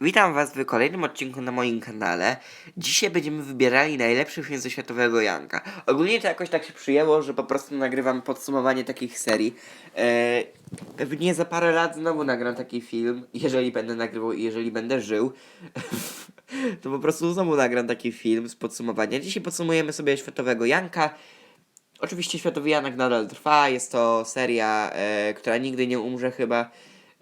Witam Was w kolejnym odcinku na moim kanale. Dzisiaj będziemy wybierali najlepszy film ze światowego Janka. Ogólnie to jakoś tak się przyjęło, że po prostu nagrywam podsumowanie takich serii. Eee, pewnie za parę lat znowu nagram taki film, jeżeli będę nagrywał i jeżeli będę żył. to po prostu znowu nagram taki film z podsumowania. Dzisiaj podsumujemy sobie światowego Janka. Oczywiście Światowy Janek nadal trwa, jest to seria, e, która nigdy nie umrze chyba.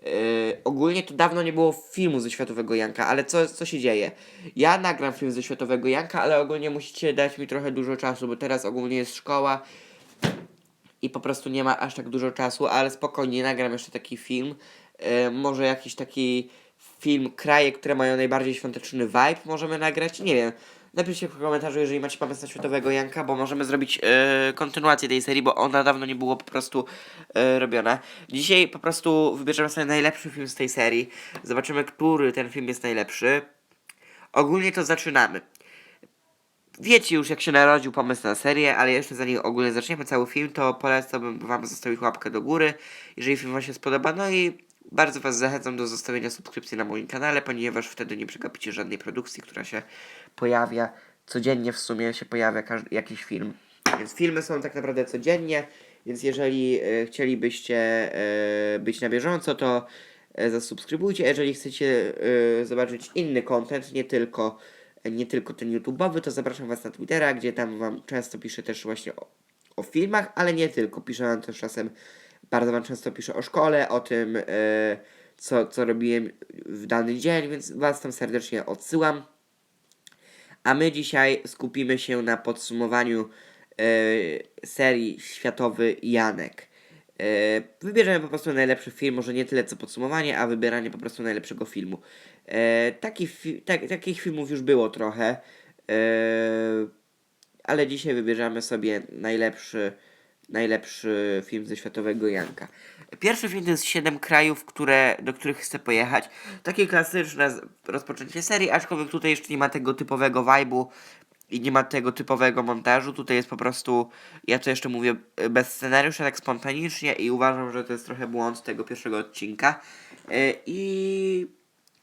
E, ogólnie to dawno nie było filmu ze Światowego Janka, ale co, co się dzieje? Ja nagram film ze Światowego Janka, ale ogólnie musicie dać mi trochę dużo czasu, bo teraz ogólnie jest szkoła i po prostu nie ma aż tak dużo czasu, ale spokojnie nagram jeszcze taki film. E, może jakiś taki film kraje, które mają najbardziej świąteczny vibe możemy nagrać, nie wiem. Napiszcie w komentarzu, jeżeli macie pomysł na Światowego Janka, bo możemy zrobić e, kontynuację tej serii, bo ona dawno nie było po prostu e, robiona. Dzisiaj po prostu wybierzemy sobie najlepszy film z tej serii. Zobaczymy, który ten film jest najlepszy. Ogólnie to zaczynamy. Wiecie już, jak się narodził pomysł na serię, ale jeszcze zanim ogólnie zaczniemy cały film, to polecam Wam zostawić łapkę do góry, jeżeli film Wam się spodoba. No i bardzo Was zachęcam do zostawienia subskrypcji na moim kanale, ponieważ wtedy nie przegapicie żadnej produkcji, która się pojawia. Codziennie w sumie się pojawia każdy, jakiś film. Więc filmy są tak naprawdę codziennie, więc jeżeli e, chcielibyście e, być na bieżąco, to e, zasubskrybujcie. Jeżeli chcecie e, zobaczyć inny content, nie tylko nie tylko ten YouTube'owy, to zapraszam Was na Twittera, gdzie tam Wam często piszę też właśnie o, o filmach, ale nie tylko. Piszę Wam też czasem, bardzo Wam często piszę o szkole, o tym, e, co, co robiłem w dany dzień, więc Was tam serdecznie odsyłam. A my dzisiaj skupimy się na podsumowaniu e, serii Światowy Janek. E, wybierzemy po prostu najlepszy film, może nie tyle co podsumowanie, a wybieranie po prostu najlepszego filmu. Taki fi- tak, takich filmów już było trochę, ale dzisiaj wybierzemy sobie najlepszy, najlepszy film ze światowego Janka. Pierwszy film to jest 7 krajów, które, do których chcę pojechać. Takie klasyczne rozpoczęcie serii, aczkolwiek tutaj jeszcze nie ma tego typowego vibe'u i nie ma tego typowego montażu. Tutaj jest po prostu, ja to jeszcze mówię e, bez scenariusza, tak spontanicznie i uważam, że to jest trochę błąd tego pierwszego odcinka. E, I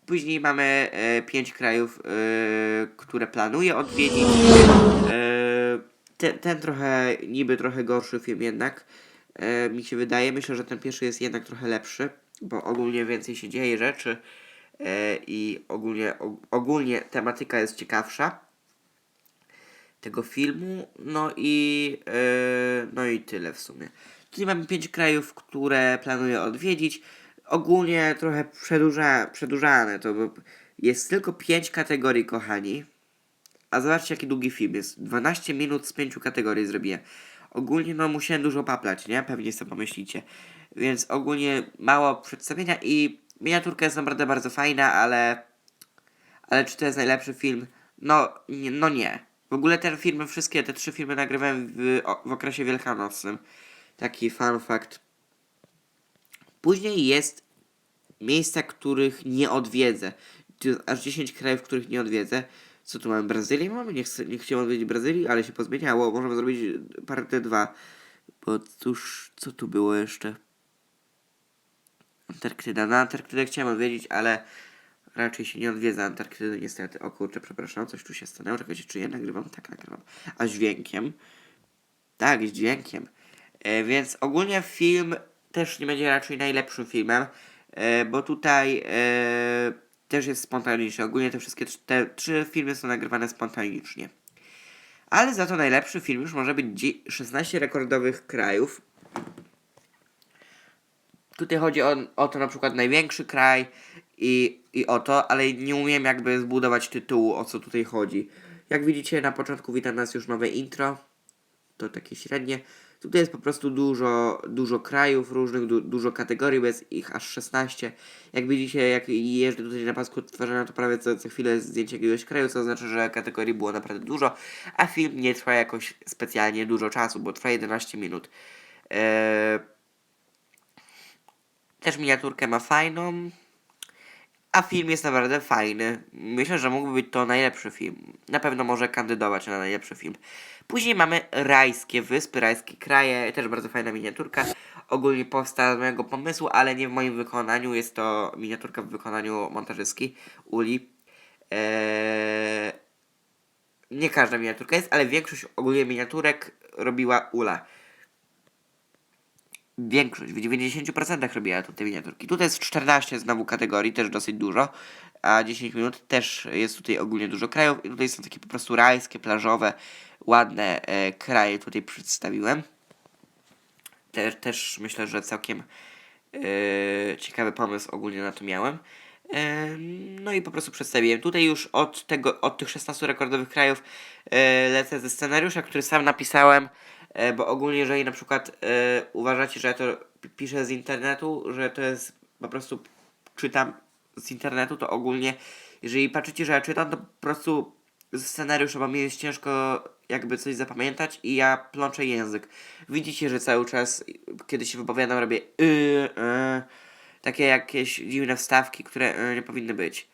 później mamy e, pięć krajów, e, które planuję odwiedzić. Ten, ten trochę, niby trochę gorszy film jednak, e, mi się wydaje. Myślę, że ten pierwszy jest jednak trochę lepszy, bo ogólnie więcej się dzieje rzeczy e, i ogólnie, og, ogólnie tematyka jest ciekawsza tego filmu. No i, e, no i tyle w sumie. Tutaj mamy pięć krajów, które planuję odwiedzić. Ogólnie trochę przedłuża, przedłużane to, bo jest tylko pięć kategorii, kochani. A zobaczcie, jaki długi film jest. 12 minut z pięciu kategorii zrobiłem. Ogólnie no musiałem dużo paplać, nie? Pewnie sobie pomyślicie. Więc ogólnie mało przedstawienia i miniaturka jest naprawdę bardzo fajna, ale ale czy to jest najlepszy film? No, nie, no nie. W ogóle ten film, wszystkie te trzy filmy nagrywałem w, w okresie wielkanocnym. Taki fun fact. Później jest miejsca, których nie odwiedzę. Aż 10 krajów, których nie odwiedzę. Co tu mamy? Brazylię mamy? Nie, chcę, nie chciałem odwiedzić Brazylii, ale się pozmieniało. Możemy zrobić partę 2. Bo cóż, co tu było jeszcze? Antarktyda. Na Antarktydę chciałem odwiedzić, ale raczej się nie odwiedza Antarktydy niestety. O kurczę, przepraszam, coś tu się stanęło. Czekajcie, czy ja nagrywam? Tak, nagrywam. A z dźwiękiem? Tak, z dźwiękiem. E, więc ogólnie film też nie będzie raczej najlepszym filmem, e, bo tutaj e, też jest spontaniczny. Ogólnie te wszystkie te trzy filmy są nagrywane spontanicznie. Ale za to najlepszy film już może być dzie- 16 rekordowych krajów. Tutaj chodzi o, o to na przykład największy kraj i, i o to, ale nie umiem jakby zbudować tytułu, o co tutaj chodzi. Jak widzicie, na początku wita nas już nowe intro. To takie średnie. Tutaj jest po prostu dużo, dużo krajów różnych, du, dużo kategorii, bo jest ich aż 16. Jak widzicie, jak jeżdżę tutaj na pasku odtwarzania, to prawie co, co chwilę zdjęcie jakiegoś kraju, co oznacza, że kategorii było naprawdę dużo, a film nie trwa jakoś specjalnie dużo czasu, bo trwa 11 minut. Eee, też miniaturkę ma fajną. A film jest naprawdę fajny. Myślę, że mógłby być to najlepszy film. Na pewno może kandydować na najlepszy film. Później mamy rajskie wyspy, rajskie kraje, też bardzo fajna miniaturka. ogólnie powstała z mojego pomysłu, ale nie w moim wykonaniu. Jest to miniaturka w wykonaniu montażystki Uli. Eee, nie każda miniaturka jest, ale większość ogólnie miniaturek robiła Ula. Większość, w 90% robiła tutaj miniaturki. Tutaj jest 14 znowu kategorii, też dosyć dużo, a 10 minut też jest tutaj ogólnie dużo krajów i tutaj są takie po prostu rajskie, plażowe, ładne e, kraje tutaj przedstawiłem. Też, też myślę, że całkiem e, ciekawy pomysł ogólnie na to miałem. E, no i po prostu przedstawiłem. Tutaj już od tego, od tych 16 rekordowych krajów e, lecę ze scenariusza, który sam napisałem, e, bo ogólnie jeżeli na przykład e, uważacie, że ja to pi- piszę z internetu, że to jest po prostu czytam z internetu, to ogólnie jeżeli patrzycie, że ja czytam, to po prostu ze scenariusza, bo mi jest ciężko jakby coś zapamiętać i ja plączę język. Widzicie, że cały czas, kiedy się wypowiadam, robię y, y, takie jakieś dziwne wstawki, które y, nie powinny być.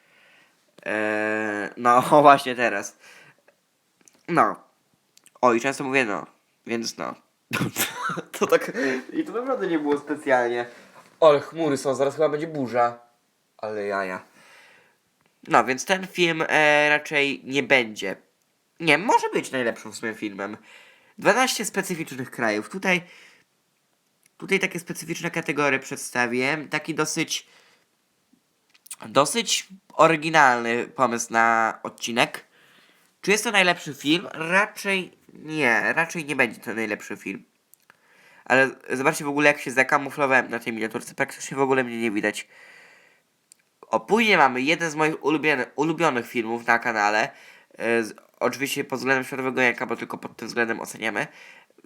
Eee, no, właśnie teraz. No. O, i często mówię no, więc no. to tak. I to naprawdę nie było specjalnie. Ale chmury są, zaraz chyba będzie burza. Ale jaja. No, więc ten film e, raczej nie będzie. Nie, może być najlepszym w sumie filmem. 12 specyficznych krajów. Tutaj. Tutaj takie specyficzne kategorie przedstawię. Taki dosyć. Dosyć oryginalny pomysł na odcinek. Czy jest to najlepszy film? Raczej nie. Raczej nie będzie to najlepszy film. Ale zobaczcie w ogóle jak się zakamuflowałem na tej miniaturce. Praktycznie w ogóle mnie nie widać. O, później mamy jeden z moich ulubionych, ulubionych filmów na kanale. E, z, oczywiście pod względem Światowego Janka, bo tylko pod tym względem oceniamy.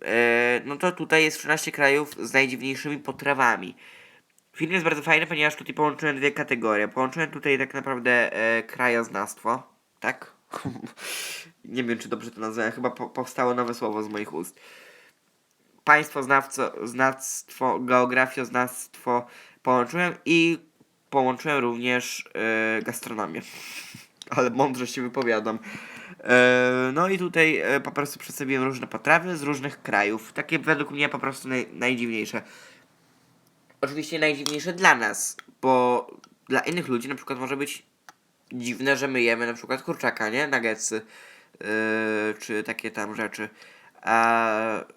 E, no to tutaj jest 13 krajów z najdziwniejszymi potrawami. Film jest bardzo fajny, ponieważ tutaj połączyłem dwie kategorie. Połączyłem tutaj tak naprawdę e, krajoznawstwo, tak? Nie wiem, czy dobrze to nazwałem. Chyba po, powstało nowe słowo z moich ust. Państwo znawco, znawstwo, geografioznawstwo połączyłem i połączyłem również e, gastronomię. Ale mądrze się wypowiadam. E, no i tutaj e, po prostu przedstawiłem różne potrawy z różnych krajów. Takie według mnie po prostu naj, najdziwniejsze. Oczywiście najdziwniejsze dla nas, bo dla innych ludzi na przykład może być dziwne, że my jemy na przykład kurczaka, nie? Nuggetsy. Yy, czy takie tam rzeczy.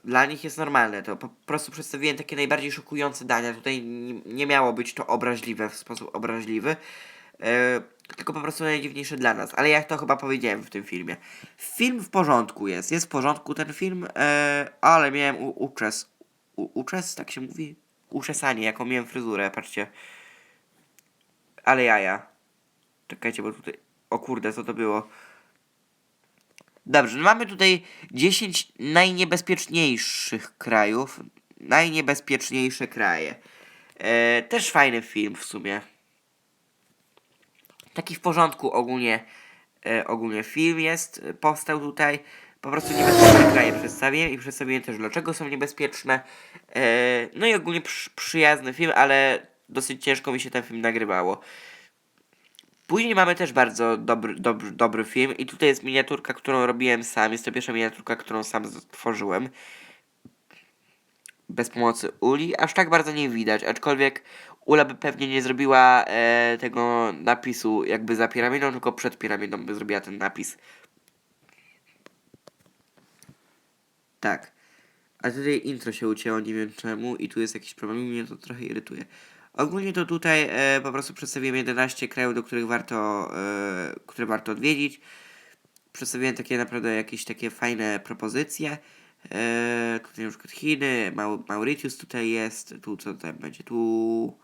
Dla nich jest normalne. To po prostu przedstawiłem takie najbardziej szokujące dania. Tutaj nie, miało być to obraźliwe w sposób obraźliwy. Yy, tylko po prostu najdziwniejsze dla nas. Ale jak to chyba powiedziałem w tym filmie. Film w porządku jest. Jest w porządku ten film, yy, ale miałem u, uczes. U, uczes, tak się mówi? Uczesanie, jaką miałem fryzurę, patrzcie. Ale jaja. Czekajcie, bo tutaj... O kurde, co to było? Dobrze, no mamy tutaj 10 najniebezpieczniejszych krajów. Najniebezpieczniejsze kraje. E, też fajny film w sumie. Taki w porządku ogólnie, e, ogólnie film jest, e, powstał tutaj. Po prostu niebezpieczne kraje przedstawiłem i przedstawiłem też dlaczego są niebezpieczne. E, no i ogólnie przy, przyjazny film, ale dosyć ciężko mi się ten film nagrywało. Później mamy też bardzo dobry, dobry, dobry film i tutaj jest miniaturka, którą robiłem sam. Jest to pierwsza miniaturka, którą sam stworzyłem. Bez pomocy Uli. Aż tak bardzo nie widać, aczkolwiek Ula by pewnie nie zrobiła e, tego napisu jakby za piramidą, tylko przed piramidą by zrobiła ten napis. Tak. A tutaj intro się ucięło, nie wiem czemu i tu jest jakiś problem i mnie to trochę irytuje. Ogólnie to tutaj e, po prostu przedstawiłem 11 krajów, do których warto, e, które warto odwiedzić. Przedstawiłem takie naprawdę jakieś takie fajne propozycje. E, tutaj na przykład Chiny, Mau Mauritius tutaj jest, tu co tam będzie, tu,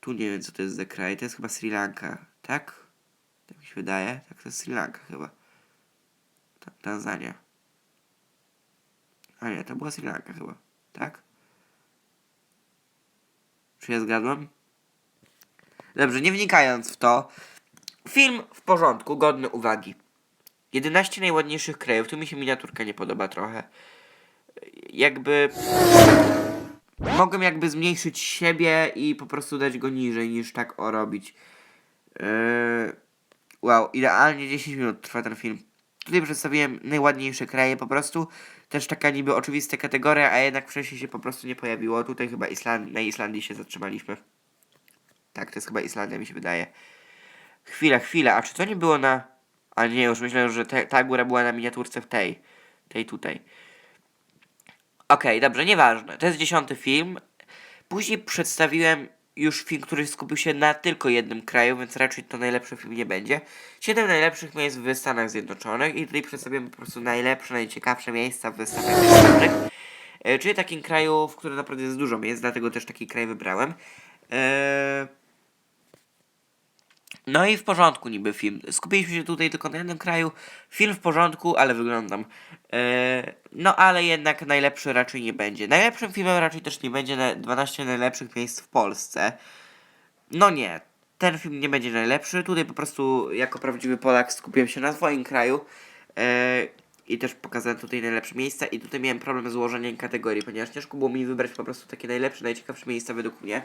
tu nie wiem co to jest za kraj, to jest chyba Sri Lanka, tak? Tak mi się wydaje, tak to jest Sri Lanka chyba. Ta Tanzania. A nie, to była Sri Lanka chyba, tak? Czy ja zgadłem? Dobrze, nie wnikając w to. Film w porządku, godny uwagi. 11 najładniejszych krajów. Tu mi się miniaturka nie podoba trochę. Jakby. Mogłem jakby zmniejszyć siebie i po prostu dać go niżej niż tak o robić. Yy... Wow, idealnie 10 minut trwa ten film. Tutaj przedstawiłem najładniejsze kraje po prostu. Też taka niby oczywista kategoria, a jednak wcześniej się po prostu nie pojawiło. Tutaj chyba Island na Islandii się zatrzymaliśmy. Tak, to jest chyba Islandia, mi się wydaje. Chwila, chwila, a czy to nie było na... A nie, już myślałem, że te, ta góra była na miniaturce w tej. Tej tutaj. Okej, dobrze, nieważne. To jest dziesiąty film. Później przedstawiłem już film, który skupił się na tylko jednym kraju, więc raczej to najlepszy film nie będzie. Siedem najlepszych miejsc w Stanach Zjednoczonych i tutaj przedstawiłem po prostu najlepsze, najciekawsze miejsca w Stanach Zjednoczonych. E, czyli takim kraju, w którym naprawdę jest dużo miejsc, dlatego też taki kraj wybrałem. Eee... No i w porządku niby film. Skupiliśmy się tutaj tylko na jednym kraju. Film w porządku, ale wyglądam. Eee, no ale jednak najlepszy raczej nie będzie. Najlepszym filmem raczej też nie będzie na 12 najlepszych miejsc w Polsce. No nie, ten film nie będzie najlepszy. Tutaj po prostu jako prawdziwy Polak skupiłem się na swoim kraju. Eee, I też pokazałem tutaj najlepsze miejsca i tutaj miałem problem z ułożeniem kategorii, ponieważ ciężko było mi wybrać po prostu takie najlepsze, najciekawsze miejsca według mnie, e,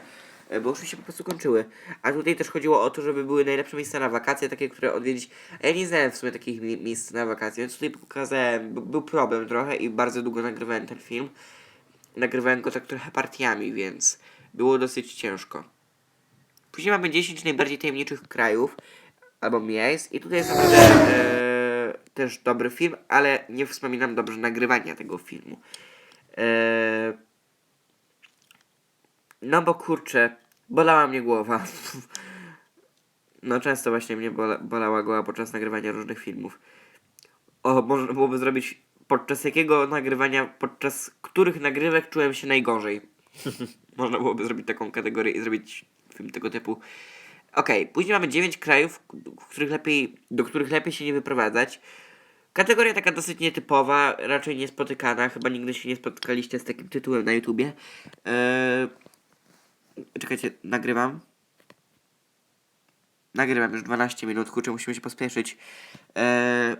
bo już mi się po prostu kończyły. A tutaj też chodziło o to, żeby były najlepsze miejsca na wakacje, takie, które odwiedzić. A ja nie znałem w sumie takich mi- miejsc na wakacje, więc tutaj pokazałem, był problem trochę i bardzo długo nagrywałem ten film. Nagrywałem go tak trochę partiami, więc było dosyć ciężko. Później mamy 10 najbardziej tajemniczych krajów albo miejsc i tutaj jest naprawdę e, też dobry film, ale nie wspominam dobrze nagrywania tego filmu. E, no bo kurczę, bolała mnie głowa. No często właśnie mnie bola, bolała głowa podczas nagrywania różnych filmów. O, można byłoby zrobić podczas jakiego nagrywania, podczas których nagrywek czułem się najgorzej. można byłoby zrobić taką kategorię i zrobić film tego typu. Okej, później mamy 9 krajów, których lepiej, do których lepiej się nie wyprowadzać. Kategoria taka dosyć nietypowa, raczej niespotykana. Chyba nigdy się nie spotkaliście z takim tytułem na YouTubie. Eee... Czekajcie, nagrywam. Nagrywam już 12 minut, kurczę, musimy się pospieszyć. Eee...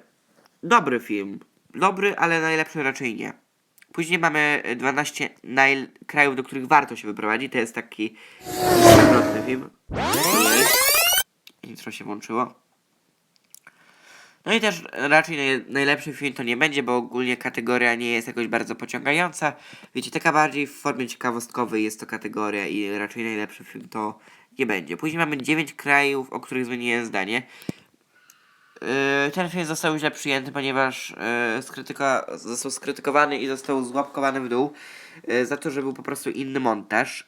Dobry film. Dobry, ale najlepszy raczej nie. Później mamy 12 naj... krajów, do których warto się wyprowadzić. To jest taki zwrotny film. Intro się włączyło. No i też raczej naj, najlepszy film to nie będzie, bo ogólnie kategoria nie jest jakoś bardzo pociągająca. Wiecie, taka bardziej w formie ciekawostkowej jest to kategoria i raczej najlepszy film to nie będzie. Później mamy 9 krajów, o których zmieniłem zdanie. Yy, ten film został źle przyjęty, ponieważ yy, skrytyka, został skrytykowany i został złapkowany w dół yy, za to, że był po prostu inny montaż,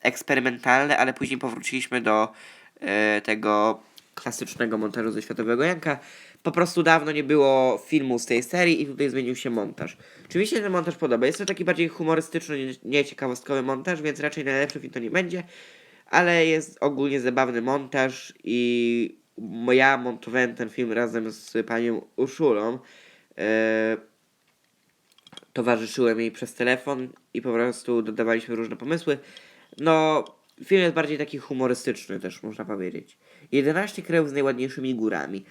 eksperymentalny, ale później powróciliśmy do yy, tego klasycznego montażu ze Światowego Janka. Po prostu dawno nie było filmu z tej serii i tutaj zmienił się montaż. Oczywiście ten montaż podoba. Jest to taki bardziej humorystyczny, nie- nie ciekawostkowy montaż, więc raczej najlepszy film to nie będzie, ale jest ogólnie zabawny montaż i ja montowałem ten film razem z panią Urszulą. E, towarzyszyłem jej przez telefon i po prostu dodawaliśmy różne pomysły. No, film jest bardziej taki humorystyczny też, można powiedzieć. 11 krajów z najładniejszymi górami.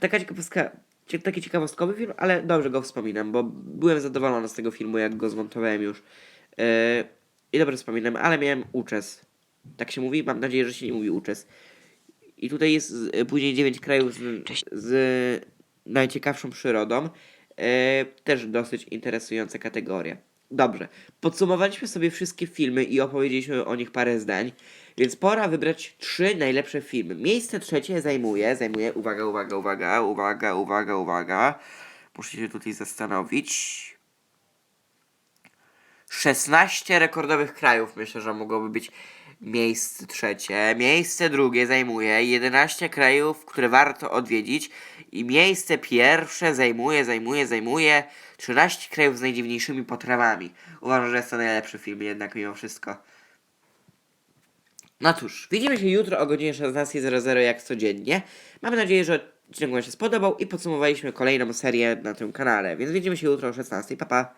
Taka ciekawostka, cie- taki ciekawostkowy film, ale dobrze go wspominam, bo byłem zadowolony z tego filmu, jak go zmontowałem już. Yy, I dobrze wspominam, ale miałem uczes. Tak się mówi? Mam nadzieję, że się nie mówi uczes. I tutaj jest z- później 9 krajów z, z najciekawszą przyrodą. E, też dosyć interesująca kategoria. Dobrze, podsumowaliśmy sobie wszystkie filmy i opowiedzieliśmy o nich parę zdań, więc pora wybrać trzy najlepsze filmy. Miejsce trzecie zajmuje, zajmuje, uwaga, uwaga, uwaga, uwaga, uwaga, uwaga. Muszę się tutaj zastanowić. 16 rekordowych krajów myślę, że mogłoby być miejsce trzecie. Miejsce drugie zajmuje 11 krajów, które warto odwiedzić. I miejsce pierwsze zajmuje, zajmuje, zajmuje 13 krajów z najdziwniejszymi potrawami. Uważam, że jest to najlepszy film jednak mimo wszystko. No cóż, widzimy się jutro o godzinie 16.00 jak codziennie. Mamy nadzieję, że odcinek Wam się spodobał i podsumowaliśmy kolejną serię na tym kanale. Więc widzimy się jutro o 16.00. Pa, pa.